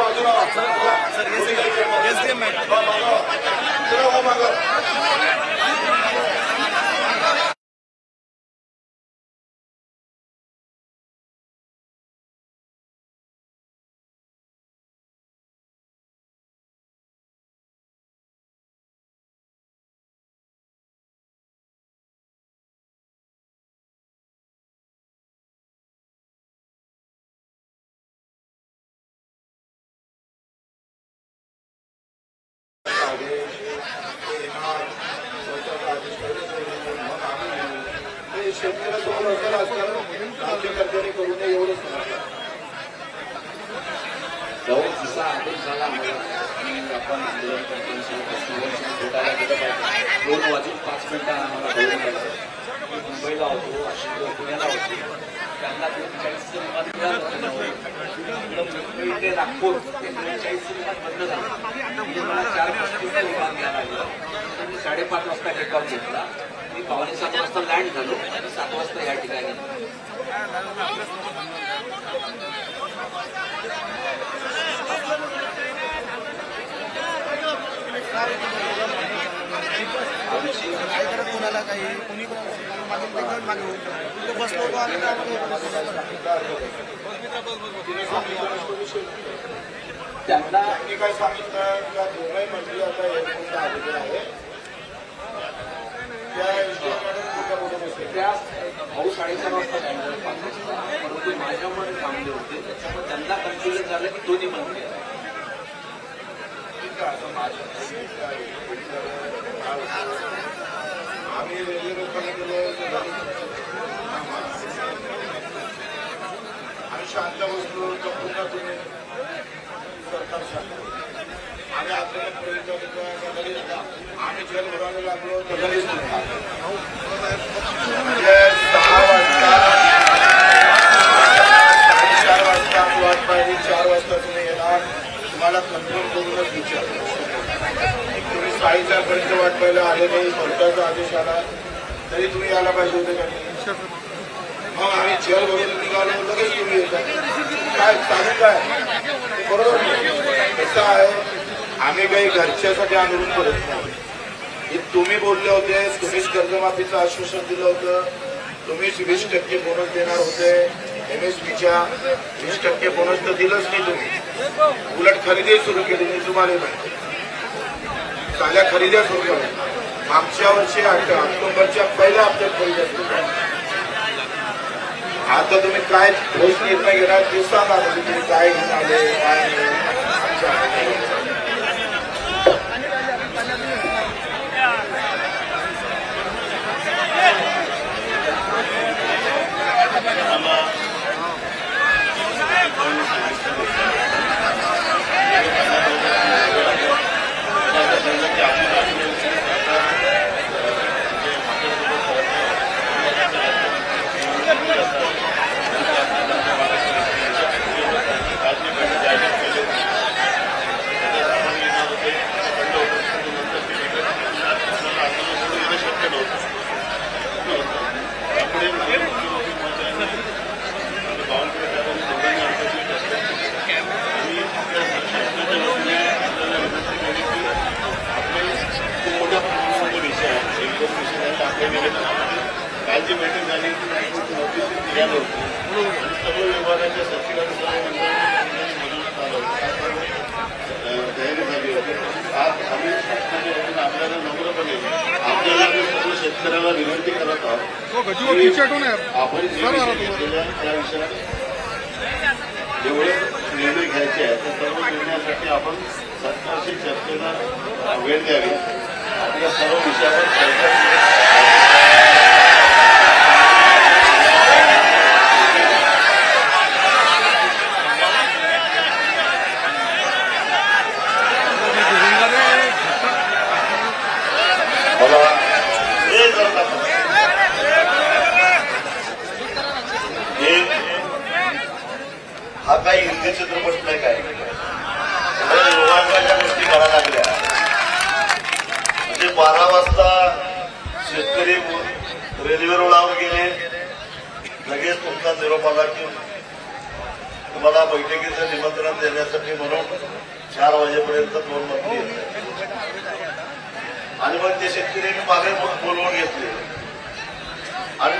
बाजूला हे शेतकऱ्यासमोर असं राजकारण राज्यकर्त्यांनी करू नये एवढंच जाऊन जसा आदेश झाला आम्हाला आपण आंदोलन करतो भेटायला गेलं पाहिजे दोन वाजून पाच मिनिटं आम्हाला मुंबईला होतो वाशिम पुण्याला होतो त्यांना मिळालं ते नागपूर ते त्रेचाळीसचं विमान बंद झालं. मला चार पस्तीसचं विमान लागलं. मी साडेपाच वाजता टेकऑफ घेतला. मी पावणे सात वाजता लँड झालो. आणि सात वाजता या ठिकाणी. Thank you. कोणाला काही? कोणी मागे मागे होतो बसलो होतो आम्ही त्यांना त्यांनी काय सांगितलं किंवा दोघंही मंत्री आता एअरपोर्टला आलेले आहे. त्या त्या भाऊ साडेचार वाजता बँकेवर वाजता परंतु माझ्यामुळे थांबले होते त्याच्यामुळे त्यांना कन्फ्युजन झालं की दोन्ही मंत्री तुम्ही सरकार शांत आम्ही आपल्याला प्रयत्न करतो लगेच आम्ही जेल भरायला लागलो तर लगेच तुम्ही म्हणजे सहा वाजता साडेचार वाजता आम्ही वाट पाहिली चार वाजता तुम्ही येणार तुम्हाला कन्फर्म करूनच विचार तुम्ही साडेचार पर्यंत वाट पाहिलं आले नाही कोर्टाचा आदेश आला तरी तुम्ही यायला पाहिजे होते का? मग आम्ही चेअर भरून निघालो लगेच तुम्ही येता. काय चालू काय? बरोबर. कसं आहे? आम्ही काही घरच्यासाठी आंदोलन करत नाही. हे तुम्ही बोलले होते तुम्हीच कर्जमाफीचं आश्वासन दिलं होतं. तुम्हीच वीस टक्के बोनस देणार होते. एम एस पीच्या वीस टक्के बोनस तर दिलंच नाही तुम्ही? उलट खरेदी सुरू केली मी तुम्हाला माहिती चांगल्या खरेद्या सुरू केल्या. मागच्या वर्षी आठ- ऑक्टोबरच्या पहिल्या हप्त्यात खरेदी सुरू केल्या. आता तुम्ही काय ठोस निर्णय घेणार दिवसात सांगा तुम्ही काय घेणार काय नाही आमच्या हातात नाही. खूप मोठ्या प्रमाणामध्ये विषय आहे एक दोन विषय झाले आपल्या निवेदन काल जी बैठक झाली ती नोटीस निघालं होती आणि सर्व विभागाच्या सचिवांनी सर्व मंत्र्यांनी मदत आलं होतं अं, तयारी झाली होती आज आम्ही शासनाच्या वतीनं आपल्याला नम्रपणे आपल्याला आणि सर्व शेतकऱ्याला विनंती करत आहोत की आपण जे विषय घेतलेले आहेत त्या विषयात जेवढे निर्णय घ्यायचे आहेत त्या सर्व निर्णयासाठी आपण सरकारशी चर्चेला वेळ द्यावी. आपल्या सर्व विषयावर चर्चा मला हे करत आपण हे हा काही हिंदी चित्रपट नाही काय सगळ्या योगाच्या गोष्टी करायला लागल्या म्हणजे बारा वाजता शेतकरी रेल्वे रुळावर गेले लगेच तुमचा तुम्हाला बैठकीचं निमंत्रण देण्यासाठी म्हणून चार वाजेपर्यंत दोन मंत्री आणि मग ते शेतकऱ्यांनी मागे बोलवून घेतले. आणि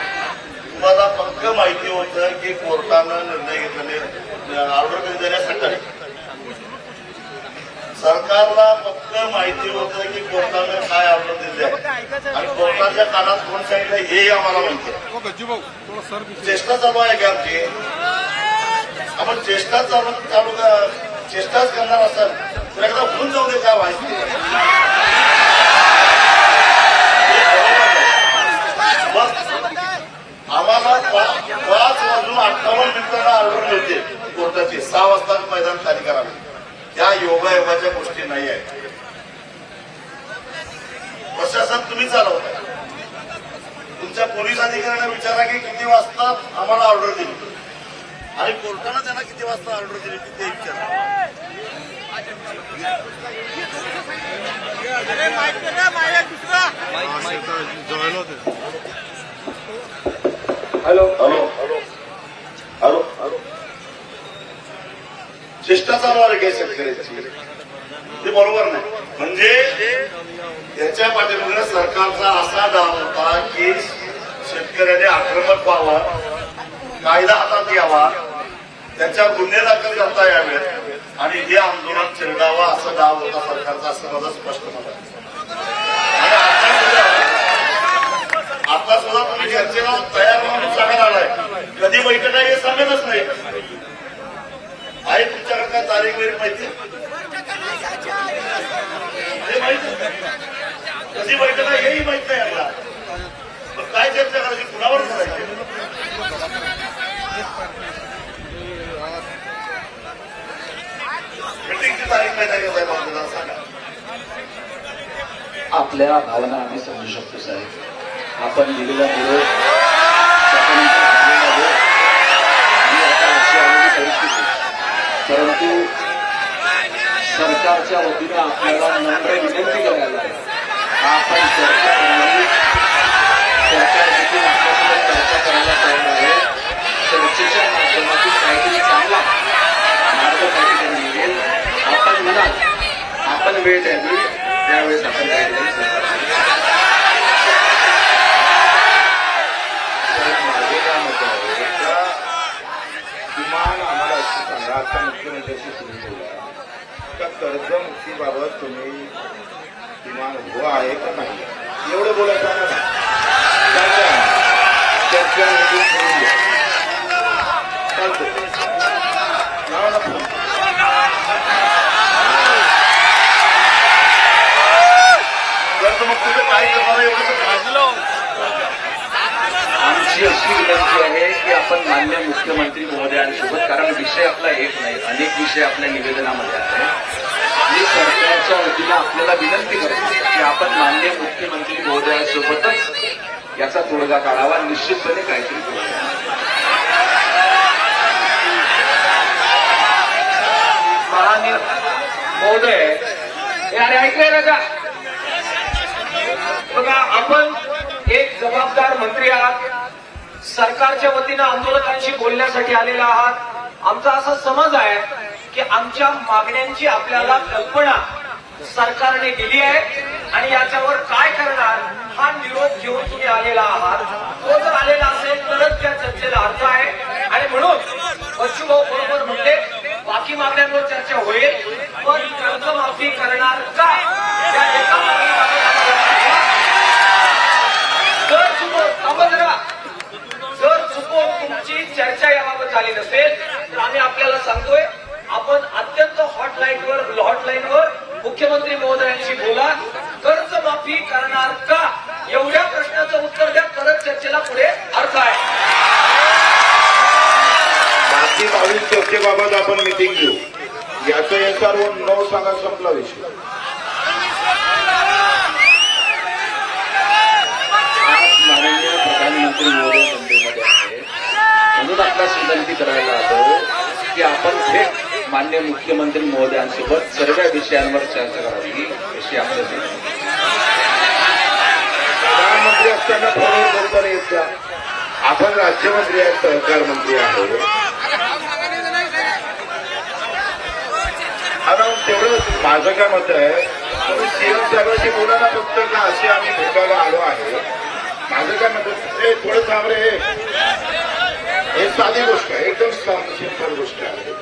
तुम्हाला पक्क माहिती होतं की कोर्टानं निर्णय घेतल्याने ऑर्डर कधी सकाळी सरकारला फक्त माहिती होतं की कोर्टानं काय ऑर्डर दिली आहे आणि कोर्टाच्या कानात कोण सांगितलं हेही आम्हाला माहिती आहे. चेष्टा चालू आहे का आमची? आपण चेष्टा चालू चालू का- चेष्टाच करणार असाल. तर एकदा होऊन जाऊ दे काय माहिती हे बरोबर आहे. मग आम्हाला पा- पाच वाजून अठ्ठावन्न मिनिटांना ऑर्डर मिळते कोर्टाची सहा वाजता मैदान खाली करावे या योगायोगाच्या गोष्टी नाही आहेत प्रशासन तुम्ही चालवताय तुमच्या पोलीस अधिकाऱ्यांना विचारा की किती वाजता आम्हाला ऑर्डर दिली आणि कोर्टानं त्यांना किती वाजता ऑर्डर दिली ती ते विचारा hello hello hello hello hello चेष्टा चालू आहे काय ते बरोबर नाही. म्हणजे याच्या पाठीमागे सरकारचा असा दाव होता की शेतकऱ्याने आक्रमक व्हावा कायदा हातात यावा त्याच्या गुन्हे दाखल करता यावेत आणि हे आंदोलन चिरडावा असा दाव होता सरकारचा असं माझं स्पष्ट मत आता सुद्धा- तुम्ही चर्चेला तयार होऊन सांगायला आलाय कधी बैठक आहे हे सांगतच नाही. आहे का तारीख वगैरे माहिती? हे माहिती कधी बैठक आहे हेही माहीत नाही आपला मग काय चर्चा करायची? कुणावर करायची? मिटिंगची तारीख माहिती आहे का साहेब आपल्याला? सांगा. आपल्या भावना आम्ही समजू शकतो साहेब. आपण दिलेला निरोप परंतु सरकारच्या वतीनं आपल्याला नम्र विनंती करायला आपण चर्चा करावी सरकार देखील आपल्यासोबत चर्चा करायला तयार आहे. चर्चेच्या माध्यमातून काहीतरी चांगला मार्ग त्या ठिकाणी निघेल आपण म्हणाल आपण वेळ द्यावी त्यावेळेस आपण काहीतरी सरकारसाठी माझे काय मत आहे का किमान आम्हाला अशी सांगा आता मुख्यमंत्र्यांशी सुरू बोला का कर्जमुक्तीबाबत तुम्ही किमान हो आहे का नाही? एवढं बोलायचं सांगा ना चालतंय. चर्चा meeting करून घ्या. चालतंय. लावा ना phone. कर्जमुक्तीचं काय करणार आहे एवढं तर आमची अशी विनंती आहे की आपण मान्य मुख्यमंत्री महोदयांसोबत कारण विषय आपला एक नाही अनेक विषय आपल्या निवेदनामध्ये आहे मी सरकारच्या वतीनं आपल्याला विनंती करतो की आपण मान्य मुख्यमंत्री महोदयांसोबतच याचा तोडगा काढावा निश्चितपणे काहीतरी करूया महोदय हे अरे ऐकलंय ना का? बघा आपण एक जबाबदार मंत्री आहात. सरकारच्या वतीनं आंदोलकांशी बोलण्यासाठी आलेला आहात. आमचा असा समज आहे की आमच्या मागण्यांची आपल्याला कल्पना सरकारने दिली आहे आणि याच्यावर काय करणार हा निरोप घेऊन तुम्ही आलेला आहात. तो जर आलेला असेल तरच त्या चर्चेला अर्थ आहे. आणि म्हणून बच्चूभाऊ बरोबर म्हणले बाकी मागण्यांवर चर्चा होईल पण कर्जमाफी करणार का त्या एका चर्चा याबाबत झाली नसेल तर आम्ही आपल्याला सांगतोय आपण अत्यंत हॉटलाईनवर हॉटलाईनवर मुख्यमंत्री महोदयांशी बोला कर्जमाफी करणार का? एवढ्या प्रश्नाचं उत्तर द्या तरच चर्चेला पुढे अर्थ आहे बाकी बावीस चर्चेबाबत आपण मिटिंग घेऊ. याचं याच्यावर नो सांगा संपला विषय. माननीय प्रधानमंत्री मोदी म्हणून आपल्यास विनंती करायला आलो की आपण थेट मान्य मुख्यमंत्री महोदयांसोबत सर्व विषयांवर चर्चा करावी अशी आपल्या मंत्री असताना फोनवर येत जा. आपण राज्यमंत्री आहेत सहकार मंत्री आहोत. आता तेवढं माझं काय मत आहे तुम्ही सीएम साहेबांशी बोला ना फक्त का असे आम्ही भेटायला आलो आहे? माझं काय मत थोडं थांब रे हे साधी गोष्ट आहे एकदम सिंपल गोष्ट आहे.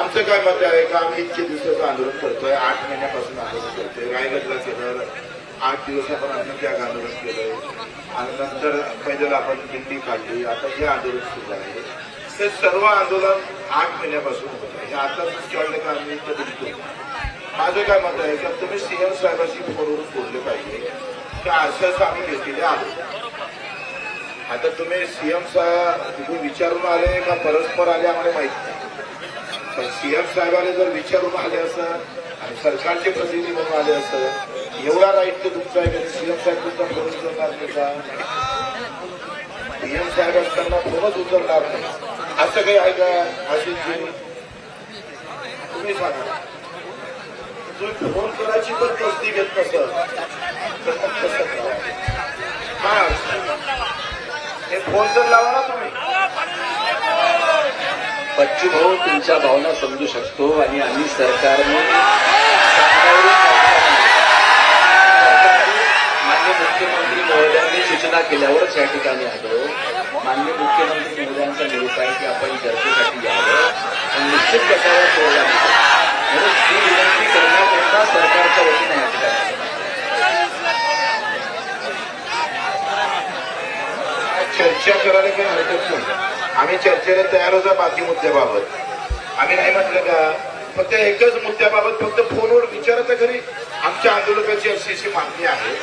आमचं काय मत आहे का आम्ही इतके दिवसाचं आंदोलन करतोय आठ महिन्यापासून आंदोलन करतोय रायगडला केलं आठ दिवस आपण अन्नत्याग आंदोलन केलंय. आणि नंतर पैदल आपण दिंडी काढली आता हे आंदोलन सुरू आहे. हे सर्व आंदोलन आठ महिन्यापासून होत आहे. हे आता कळलं का आम्ही इथं दिसतो माझं काय मत आहे की तुम्ही सीएम साहेबांशी फोनवरून बोलले पाहिजे की असं असं आम्ही घेतलेले आहोत. आता तुम्ही सीएम तिथून विचारून आले का परस्पर आले आम्हाला माहीत नाही. पण सीएम साहेबांनी जर विचारून आले असं आणि सरकारचे प्रतिनिधी म्हणून आले असं एवढा राईट तर तुमचा आहे सीएम साहेब तुमचा फोन उचलणार नाही का? सीएम साहेब असताना फोनच उचलणार नाही. असं काही आहे का? आशिषजी तुम्ही सांगा. तुम्ही फोन करायची पण तस्ती घेत कसं हा. हे फोन तर लावा ना तुम्ही. बच्चू भाऊ तुमच्या भावना समजू शकतो आणि आम्ही सरकारने मान्य मुख्यमंत्री महोदयांनी सूचना केल्यावरच या ठिकाणी आलो. मान्य मुख्यमंत्री महोदयांचा निरोप आहे की आपण चर्चेसाठी यावं पण निश्चित गटावर सोडला नाही. म्हणून ही विनंती करण्याकरता सरकारच्या वतीने या ठिकाणी आलो. चर्चा करायला काही हरकत नाही. आम्ही चर्चेला तयार होता बाकी मुद्द्याबाबत आम्ही नाही म्हटलं का फक्त एकच मुद्द्याबाबत फक्त फोनवर विचारता घरी. आमच्या आंदोलकाची अशी अशी मागणी आहे.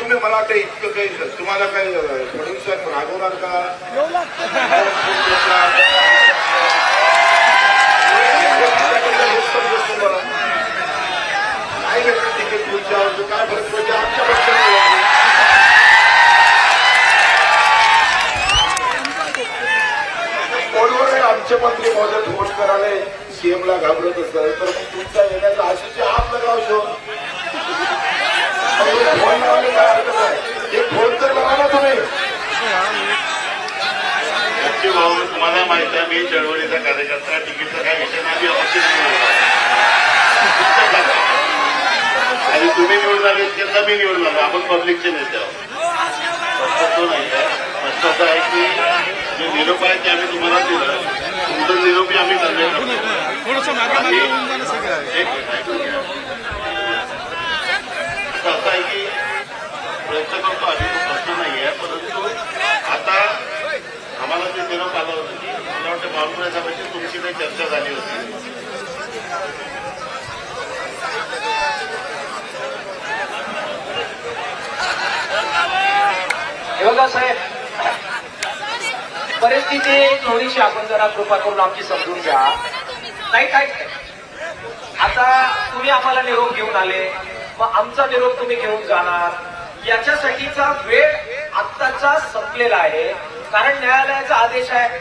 तुम्ही मला वाटतं इतकं काही तुम्हाला काही अं, फडणवीस साहेब रागवणार का? हेच नाही काय तिकीट तुमच्यावर काय फरक आमच्या पक्षाने फोनवर आमचे मंत्री महोदय फोन करायला सीएमला घाबरत असतात तर मग तुमचा येण्याचा आशिषी हात लगाव शो फोन लावले काय हरकत आहे? एक फोन तर लावा ना तुम्ही. भाऊ तुम्हाला माहीत आहे मी चळवळीचा कार्यकर्ता. तिकीटचा काय विषय नाही अपेक्षित आणि तुम्ही निवडून आले त्यांना मी निवडून आलो. आपण पब्लिकचे नेते आहोत. स्पष्ट तो नाही आहे. फक्त आहे की जे निरोप आहे ते आम्ही तुम्हाला दिलं. तुमचं निरोपी आम्ही घ्या. तर असं आहे. की प्रयत्न करतो आधी तो प्रश्न नाही आहे परंतु आता आम्हाला ते निरोप आलं होतं की मला वाटतं बाळूराज साहेबांची तुमची काही चर्चा झाली होती. बघा साहेब परिस्थिती थोडीशी आपण जरा कृपा करून आमची समजून घ्या. नाही काय? आता तुम्ही आम्हाला निरोप घेऊन आले. मग आमचा निरोप तुम्ही घेऊन जाणार. याच्यासाठीचा वेळ आत्ताचा संपलेला आहे. कारण न्यायालयाचा आदेश आहे.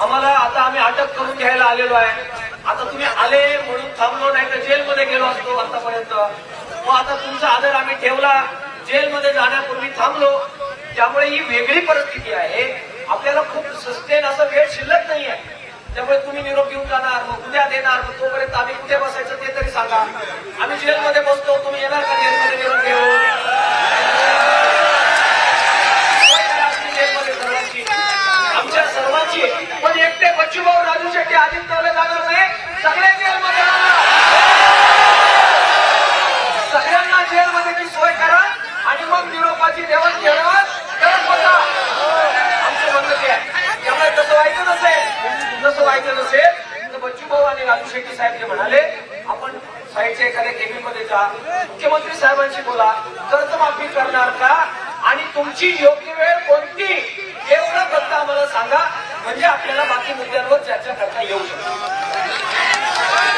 आम्हाला आता आम्ही अटक करून घ्यायला आलेलो आहे. आता तुम्ही आले म्हणून थांबलो नाही तर जेलमध्ये गेलो असतो आतापर्यंत. मग आता तुमचा आदर आम्ही ठेवला. जेलमध्ये जाण्यापूर्वी थांबलो. त्यामुळे ही वेगळी परिस्थिती आहे. आपल्याला खूप सस्टेन असं वेळ शिल्लक नाही आहे त्यामुळे तुम्ही निरोप घेऊन जाणार मग उद्या देणार मग तोपर्यंत आम्ही कुठे बसायचं ते तरी सांगा. आम्ही जेलमध्ये बसतो तुम्ही येणार का जेलमध्ये निरोप घेऊन जेलमध्ये सर्वांची आमच्या सर्वांची पण एकटे बच्चूभाऊ राजू शेट्टी आदित्यला जाणार नाही सगळे जेलमध्ये राहणार. सगळ्यांना जेलमध्ये ती सोय करा आणि मग निरोपाची देवाणघेवाण करत बसा आमचं म्हणणं ते आहे त्यामुळे तसं व्हायचं नसेल तसं व्हायचं नसेल तर बच्चू भाऊ आणि राजू शेट्टी साहेब जे म्हणाले आपण साईडच्या एखाद्या केबिनमध्ये जा मुख्यमंत्री साहेबांशी बोला कर्जमाफी करणार का आणि तुमची योग्य वेळ कोणती? एवढं फक्त आम्हाला सांगा. म्हणजे आपल्याला बाकी मुद्द्यांवर चर्चा करता येऊ शकते.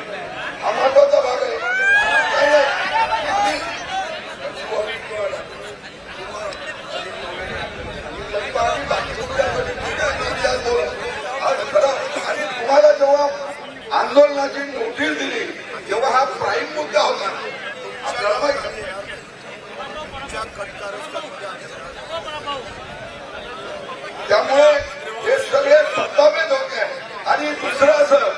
आंदोलनाची नोटीस दिली. तेव्हा हा प्राईम मुद्दा होता. आपल्याला माहिती त्यामुळे हे सगळे सत्तावे धोके आणि दुसरं असं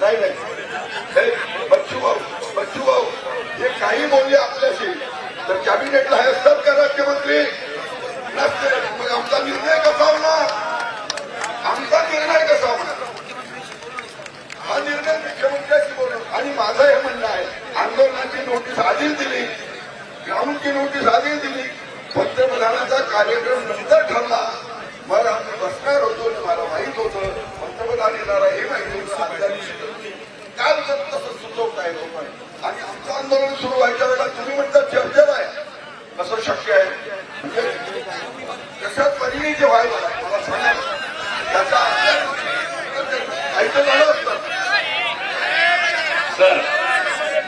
नाही नाही. बच्चू भाऊ बच्चू भाऊ हे काही बोलले आपल्याशी तर कॅबिनेटला हे असतात का राज्यमंत्री नसते मग आमचा निर्णय कसा होणार आमचा निर्णय कसा होणार हा निर्णय मुख्यमंत्र्यांशी बोललो आणि माझं हे म्हणणं आहे आंदोलनाची नोटीस आधीच दिली ग्राउंडची नोटीस आधीच दिली पंतप्रधानाचा कार्यक्रम नंतर ठरला. मग आम्ही बसणार होतो आणि मला माहीत होतं पंतप्रधान येणार आहे हे माहिती होतं. आजच्या दिवशी काल जर तसं सुचवताय लोक आणि आमचं आंदोलन सुरू व्हायच्या वेळेला तुम्ही म्हणता चर्चेत आहे. कसं शक्य आहे. म्हणजे कशात जे व्हायला मला सांगा त्याचा ऐकत झालं असतं सर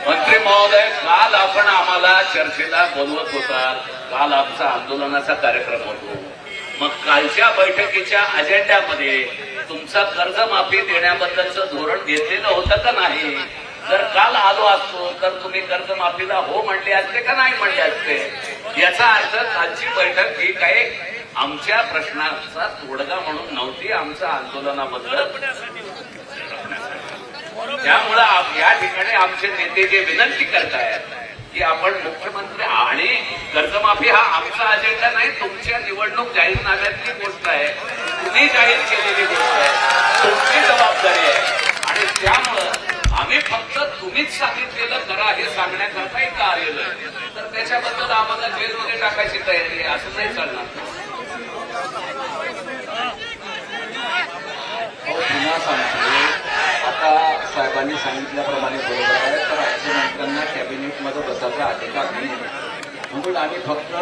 मंत्री महोदय काल आपण आम्हाला चर्चेला बोलवत होता. काल आमचा आंदोलनाचा कार्यक्रम होतो. मग कालच्या बैठकीच्या अजेंड्यामध्ये तुमचा कर्जमाफी देण्याबद्दलचं धोरण घेतलेलं होतं का नाही? जर काल आलो असतो तर तुम्ही कर्जमाफीला हो म्हणले असते का नाही म्हणले असते? याचा अर्थ कालची बैठक ही काही आमच्या प्रश्नाचा तोडगा म्हणून नव्हती आमच्या आंदोलनाबद्दल त्यामुळं या ठिकाणी आमचे नेते जे विनंती करतायत की आपण मुख्यमंत्री आणि कर्जमाफी हा आमचा अजेंडा नाही तुमच्या निवडणूक जाहीरनाम्यातली गोष्ट आहे. तुम्ही जाहीर केलेली गोष्ट आहे. तुमची जबाबदारी आहे. आणि त्यामुळं आम्ही फक्त तुम्हीच सांगितलेलं करा हे सांगण्याकरता इथं आलेलं आहे. तर त्याच्याबद्दल आम्हाला जेलमध्ये टाकायची तयारी आहे असं नाही चालणार. हो पुन्हा सांगतो आता साहेबांनी सांगितल्याप्रमाणे बरोबर आहे तर राज्यमंत्र्यांना कॅबिनेटमध्ये बसायचा अधिकार नाही म्हणून आम्ही फक्त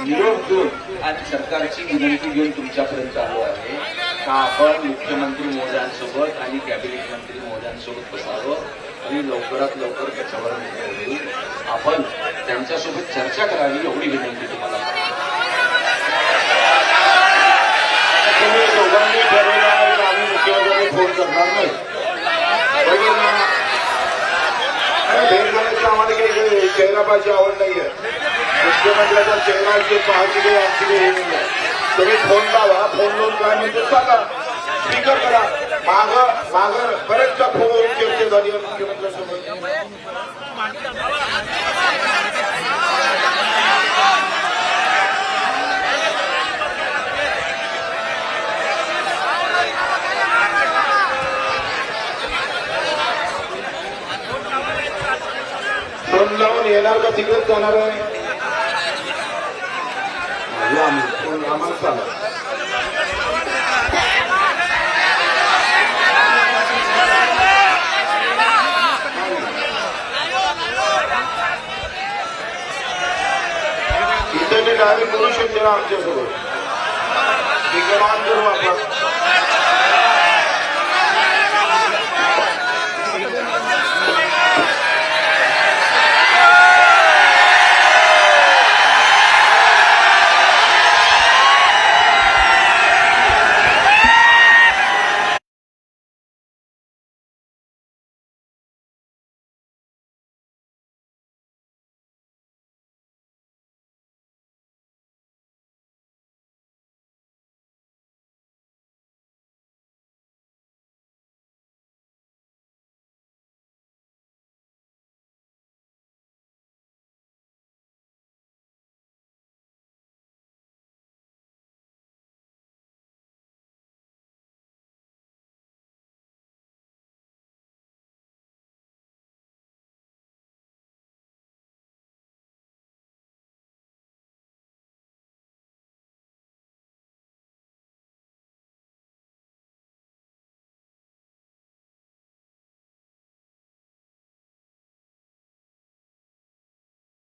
निरोप देऊन आणि सरकारची विनंती घेऊन तुमच्यापर्यंत आलो आहे. का आपण मुख्यमंत्री महोदयांसोबत आणि कॅबिनेट मंत्री महोदयांसोबत बसावं आणि लवकरात लवकर त्याच्यावर निर्णय होईल आपण त्यांच्यासोबत चर्चा करावी एवढी विनंती तुम्हाला. तुम्ही दोघांनी ठरवलं आहे आम्ही मुख्यमंत्र्यांनी फोन करणार नाही. भेट आम्हाला काही चेहराबाजी आवड नाहीये. मुख्यमंत्र्याचा मुख्यमंत्र्याच्या जे पाहायची आमचे तुम्ही फोन लावा फोन लावून काय म्हणतो सांगा. स्पीकर करा. माग माग बरेचदा फोनवरून चर्चा झाली आहे मुख्यमंत्र्यांसोबत फोन लावून येणार का? तिकडेच जाणार आहे. या आम्ही. फोन आम्हाला सांगा इथे मी डायरेक्ट बोलू शकते ना आमच्यासोबत ठीक